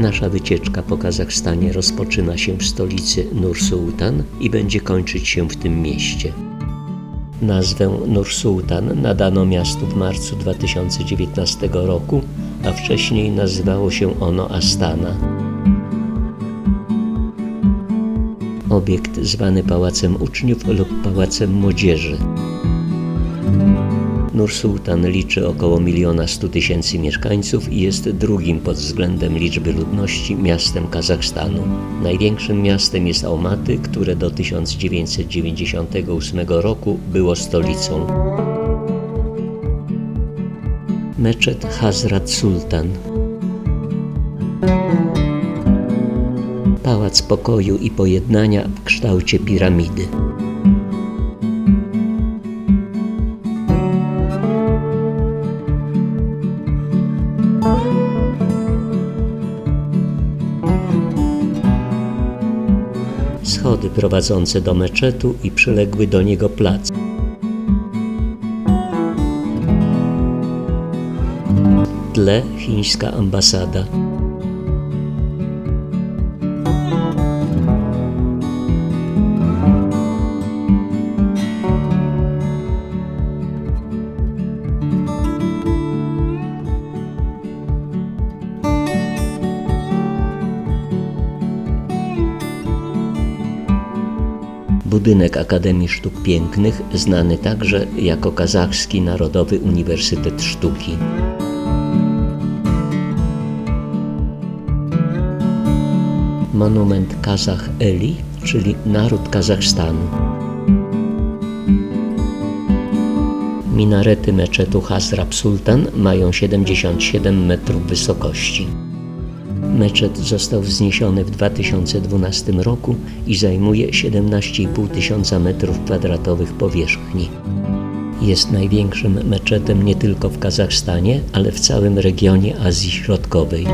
Nasza wycieczka po Kazachstanie rozpoczyna się w stolicy Nur-Sultan i będzie kończyć się w tym mieście. Nazwę Nur-Sultan nadano miastu w marcu 2019 roku, a wcześniej nazywało się ono Astana. Obiekt zwany Pałacem Uczniów lub Pałacem Młodzieży. Nur-Sultan liczy około miliona stu tysięcy mieszkańców i jest drugim pod względem liczby ludności miastem Kazachstanu. Największym miastem jest Almaty, które do 1998 roku było stolicą. Meczet Hazrat Sultan Pałac Pokoju i Pojednania w kształcie piramidy. Schody prowadzące do meczetu i przyległy do niego plac. W tle chińska ambasada. Budynek Akademii Sztuk Pięknych, znany także jako Kazachski Narodowy Uniwersytet Sztuki. Monument Kazach Eli, czyli naród Kazachstanu. Minarety meczetu Hazrab Sultan mają 77 metrów wysokości. Meczet został wzniesiony w 2012 roku i zajmuje 17,5 tysiąca metrów kwadratowych powierzchni. Jest największym meczetem nie tylko w Kazachstanie, ale w całym regionie Azji Środkowej.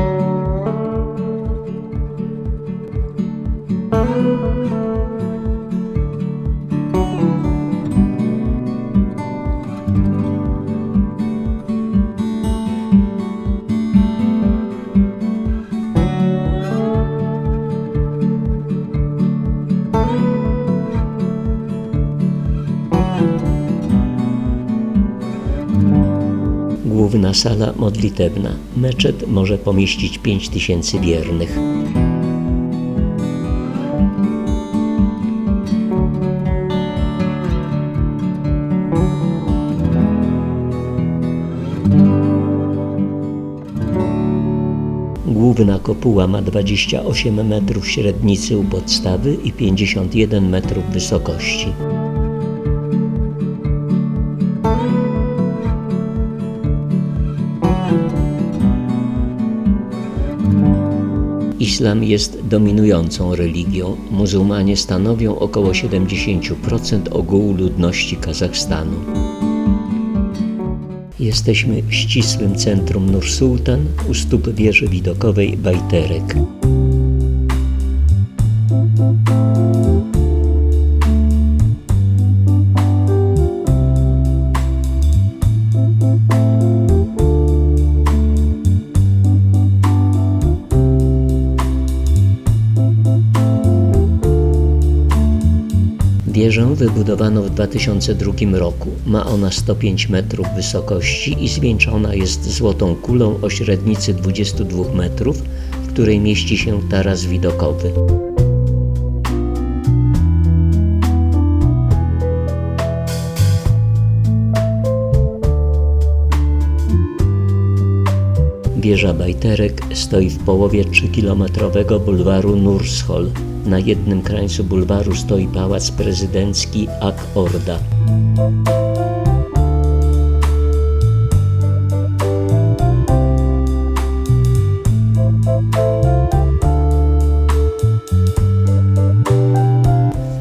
Sala modlitewna. Meczet może pomieścić 5000 wiernych. Główna kopuła ma 28 metrów średnicy u podstawy i 51 metrów wysokości. Islam jest dominującą religią. Muzułmanie stanowią około 70% ogółu ludności Kazachstanu. Jesteśmy w ścisłym centrum Nur-Sultan u stóp wieży widokowej Bajterek. Wieżę wybudowano w 2002 roku. Ma ona 105 metrów wysokości i zwieńczona jest złotą kulą o średnicy 22 metrów, w której mieści się taras widokowy. Wieża Bajterek stoi w połowie 3-kilometrowego bulwaru Nurshol. Na jednym krańcu bulwaru stoi pałac prezydencki Ak Orda.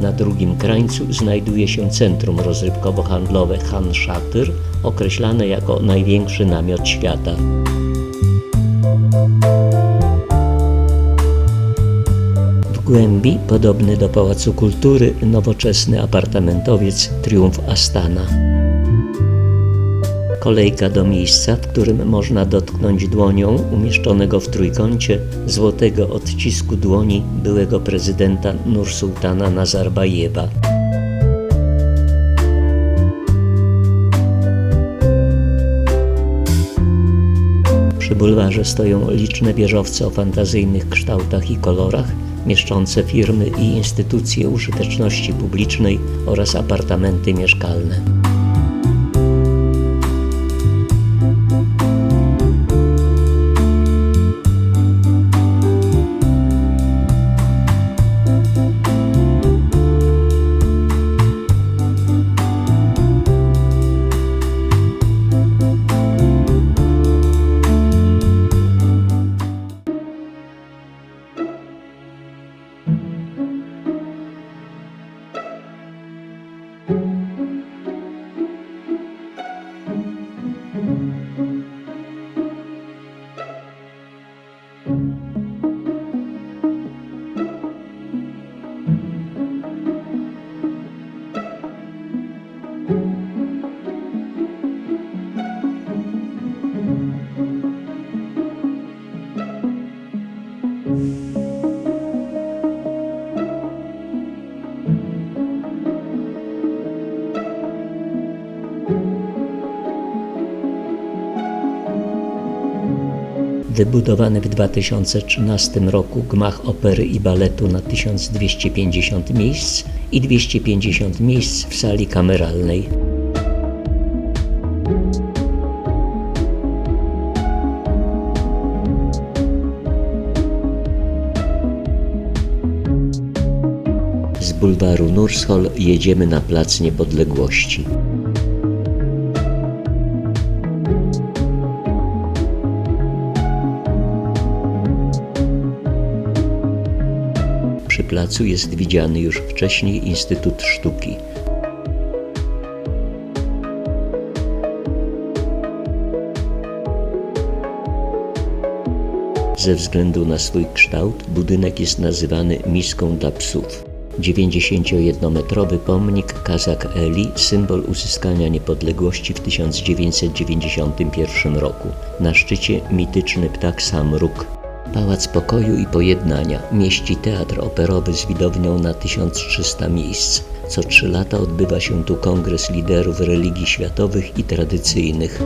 Na drugim krańcu znajduje się centrum rozrybkowo-handlowe Han Shatyr, określane jako największy namiot świata. Głębi, podobny do Pałacu Kultury, nowoczesny apartamentowiec Triumf Astana. Kolejka do miejsca, w którym można dotknąć dłonią umieszczonego w trójkącie złotego odcisku dłoni byłego prezydenta Nursultana Nazarbajewa. Przy bulwarze stoją liczne wieżowce o fantazyjnych kształtach i kolorach, mieszczące firmy i instytucje użyteczności publicznej oraz apartamenty mieszkalne. Wybudowany w 2013 roku gmach opery i baletu na 1250 miejsc i 250 miejsc w sali kameralnej. Z bulwaru Nurshol jedziemy na Plac Niepodległości. Placu jest widziany już wcześniej Instytut Sztuki. Ze względu na swój kształt budynek jest nazywany miską dla psów. 91-metrowy pomnik Kazak Eli, symbol uzyskania niepodległości w 1991 roku. Na szczycie mityczny ptak Samruk, Pałac Pokoju i Pojednania mieści teatr operowy z widownią na 1300 miejsc. Co trzy lata odbywa się tu kongres liderów religii światowych i tradycyjnych.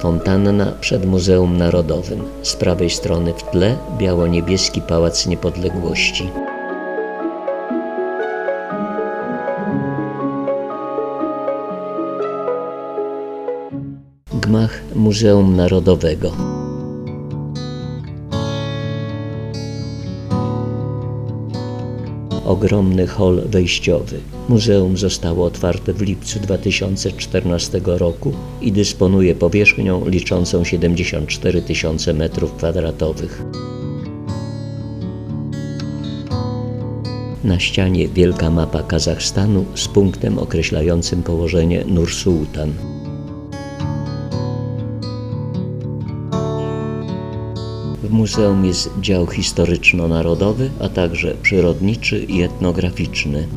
Fontanna przed Muzeum Narodowym. Z prawej strony w tle biało-niebieski Pałac Niepodległości. Gmach Muzeum Narodowego. Ogromny hol wejściowy. Muzeum zostało otwarte w lipcu 2014 roku i dysponuje powierzchnią liczącą 74 tysiące m2. Na ścianie wielka mapa Kazachstanu z punktem określającym położenie Nur-Sultan. Muzeum jest dział historyczno-narodowy, a także przyrodniczy i etnograficzny.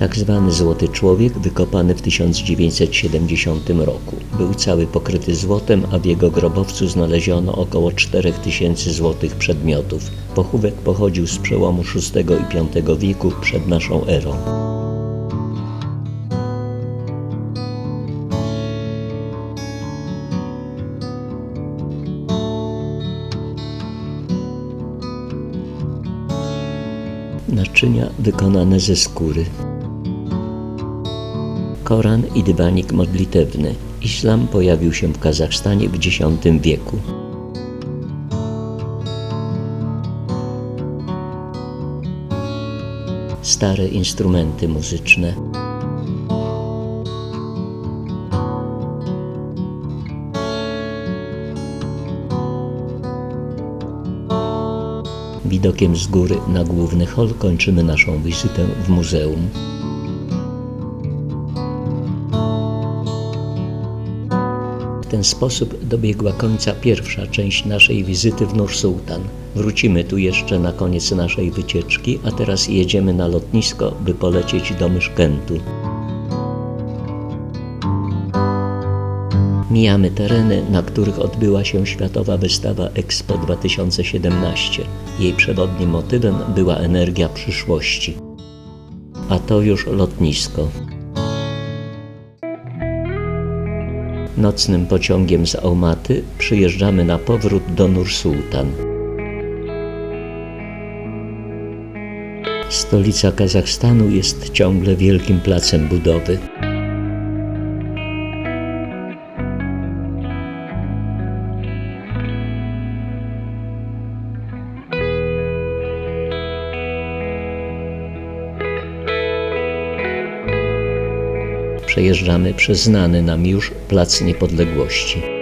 Tak zwany Złoty Człowiek, wykopany w 1970 roku. Był cały pokryty złotem, a w jego grobowcu znaleziono około 4000 złotych przedmiotów. Pochówek pochodził z przełomu VI i V wieku przed naszą erą. Naczynia wykonane ze skóry. Koran i dywanik modlitewny. Islam pojawił się w Kazachstanie w X wieku. Stare instrumenty muzyczne. Widokiem z góry na główny hol kończymy naszą wizytę w muzeum. Ten sposób dobiegła końca pierwsza część naszej wizyty w Nur-Sultan. Wrócimy tu jeszcze na koniec naszej wycieczki, a teraz jedziemy na lotnisko, by polecieć do Myszkentu. Mijamy tereny, na których odbyła się Światowa Wystawa Expo 2017. Jej przewodnim motywem była energia przyszłości. A to już lotnisko. Nocnym pociągiem z Almaty przyjeżdżamy na powrót do Nur-Sultan. Stolica Kazachstanu jest ciągle wielkim placem budowy. Przejeżdżamy przez znany nam już Plac Niepodległości.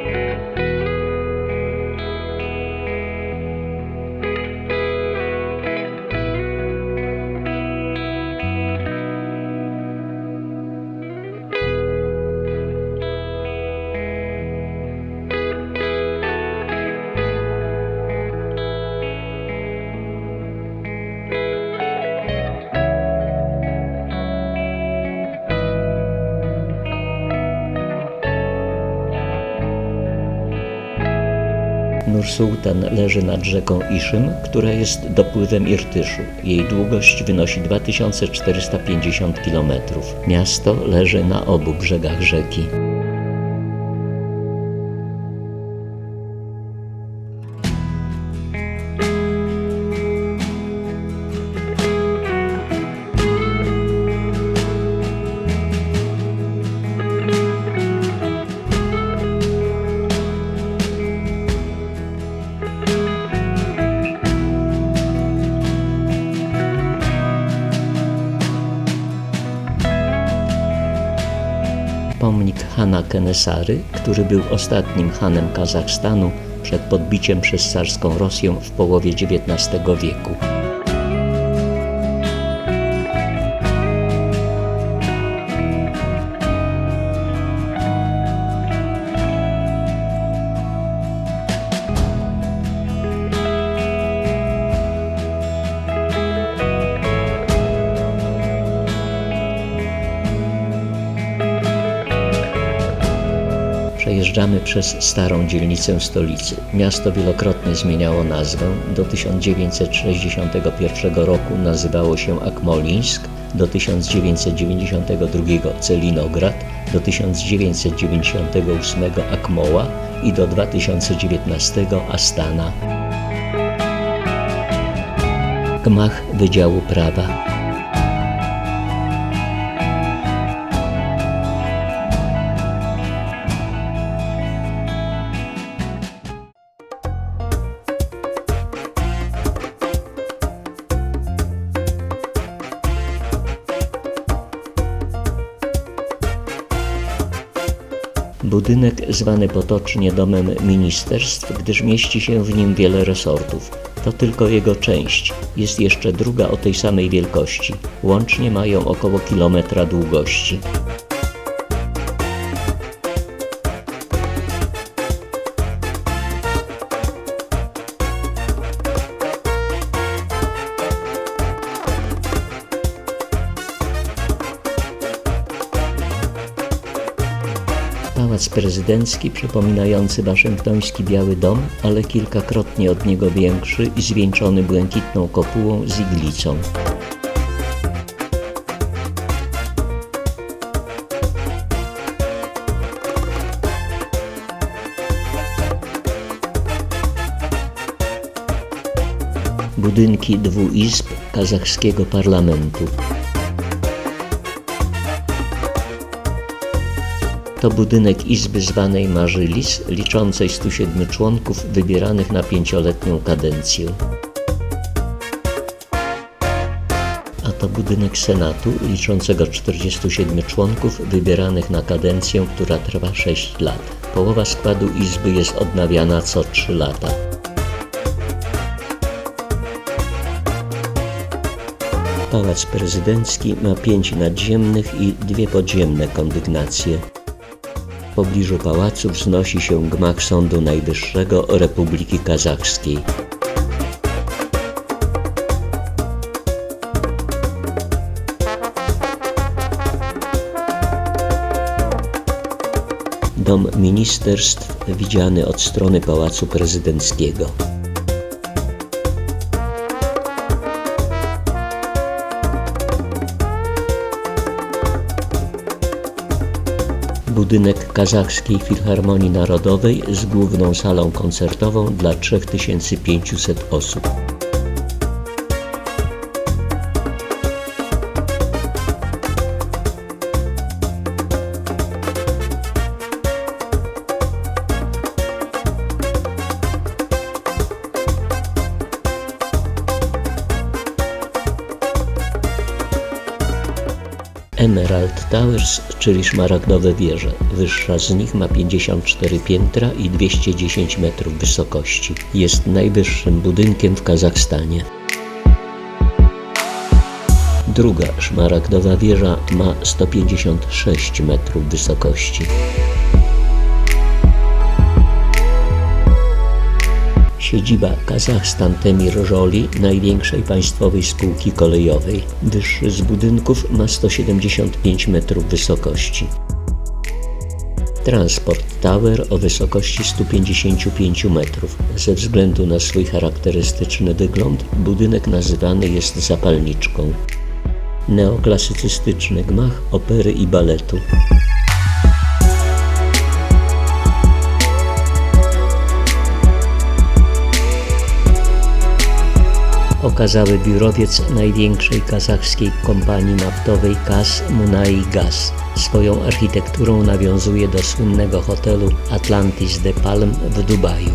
Nur-Sultan leży nad rzeką Iszym, która jest dopływem Irtyszu. Jej długość wynosi 2450 km. Miasto leży na obu brzegach rzeki. Kenesary, który był ostatnim hanem Kazachstanu przed podbiciem przez carską Rosję w połowie XIX wieku. Przejeżdżamy przez starą dzielnicę stolicy. Miasto wielokrotnie zmieniało nazwę. Do 1961 roku nazywało się Akmolińsk, do 1992 Celinograd, do 1998 Akmoła i do 2019 Astana. Gmach Wydziału Prawa. Budynek zwany potocznie domem ministerstw, gdyż mieści się w nim wiele resortów. To tylko jego część. Jest jeszcze druga o tej samej wielkości. Łącznie mają około kilometra długości. Pałac prezydencki przypominający waszyngtoński Biały Dom, ale kilkakrotnie od niego większy i zwieńczony błękitną kopułą z iglicą. Budynki dwóch izb kazachskiego parlamentu. To budynek izby zwanej Marzylis, liczącej 107 członków wybieranych na pięcioletnią kadencję. A to budynek Senatu, liczącego 47 członków wybieranych na kadencję, która trwa 6 lat. Połowa składu izby jest odnawiana co 3 lata. Pałac Prezydencki ma pięć nadziemnych i dwie podziemne kondygnacje. Pobliżu pałacu wznosi się gmach Sądu Najwyższego Republiki Kazachskiej. Dom Ministerstw widziany od strony Pałacu Prezydenckiego. Budynek Kazachskiej Filharmonii Narodowej z główną salą koncertową dla 3500 osób. Emerald Towers, czyli szmaragdowe wieże. Wyższa z nich ma 54 piętra i 210 metrów wysokości. Jest najwyższym budynkiem w Kazachstanie. Druga szmaragdowa wieża ma 156 metrów wysokości. Siedziba Kazachstan Temir Roli, największej państwowej spółki kolejowej. Wyższy z budynków ma 175 metrów wysokości. Transport Tower o wysokości 155 metrów. Ze względu na swój charakterystyczny wygląd, budynek nazywany jest zapalniczką. Neoklasycystyczny gmach opery i baletu. Okazały biurowiec największej kazachskiej kompanii naftowej KAS Munai Gas. Swoją architekturą nawiązuje do słynnego hotelu Atlantis de Palm w Dubaju.